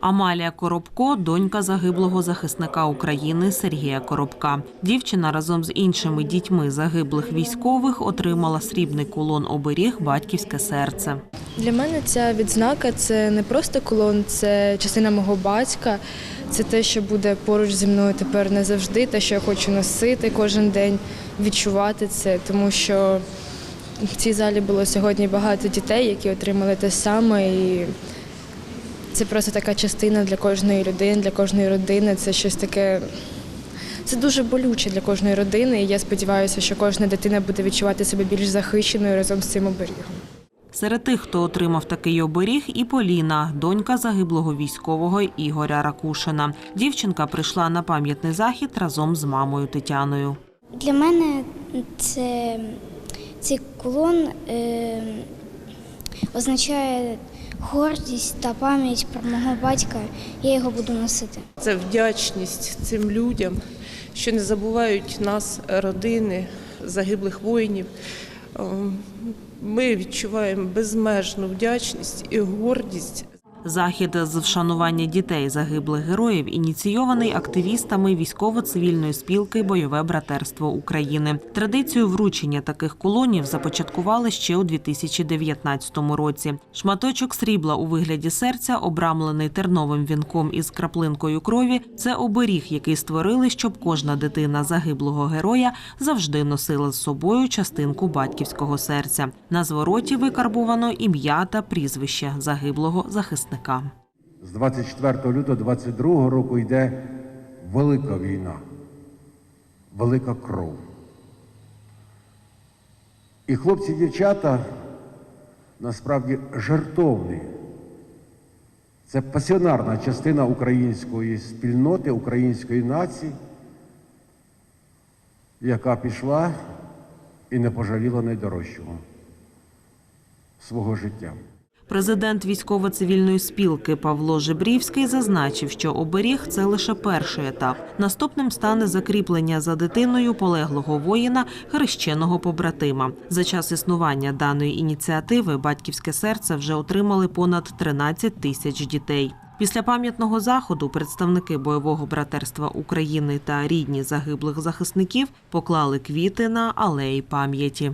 Амалія Коробко донька загиблого захисника України Сергія Коробка. Дівчина разом з іншими дітьми загиблих військових отримала срібний кулон оберіг Батьківське серце. Для мене ця відзнака це не просто колон, це частина мого батька. Це те, що буде поруч зі мною тепер не завжди, те, що я хочу носити кожен день, відчувати це, тому що в цій залі було сьогодні багато дітей, які отримали те саме. І це просто така частина для кожної людини, для кожної родини. Це щось таке. Це дуже болюче для кожної родини. І я сподіваюся, що кожна дитина буде відчувати себе більш захищеною разом з цим оберігом. Серед тих, хто отримав такий оберіг, і Поліна, донька загиблого військового Ігоря Ракушина. Дівчинка прийшла на пам'ятний захід разом з мамою Тетяною. Для мене це, цей кулон е, означає гордість та пам'ять про мого батька. Я його буду носити. Це вдячність цим людям, що не забувають нас, родини загиблих воїнів. Ем, Ми відчуваємо безмежну вдячність і гордість Захід з вшанування дітей загиблих героїв ініційований активістами військово-цивільної спілки Бойове братерство України. Традицію вручення таких колонів започаткували ще у 2019 році. Шматочок срібла у вигляді серця, обрамлений терновим вінком із краплинкою крові. Це оберіг, який створили, щоб кожна дитина загиблого героя завжди носила з собою частинку батьківського серця. На звороті викарбувано ім'я та прізвище загиблого захисника. З 24 лютого 22 року йде велика війна, велика кров. І хлопці, дівчата насправді жертовні. Це пасіонарна частина української спільноти, української нації, яка пішла і не пожаліла найдорожчого свого життя. Президент військово-цивільної спілки Павло Жебрівський зазначив, що оберіг це лише перший етап. Наступним стане закріплення за дитиною полеглого воїна, хрещеного побратима. За час існування даної ініціативи батьківське серце вже отримали понад 13 тисяч дітей. Після пам'ятного заходу представники бойового братерства України та рідні загиблих захисників поклали квіти на алеї пам'яті.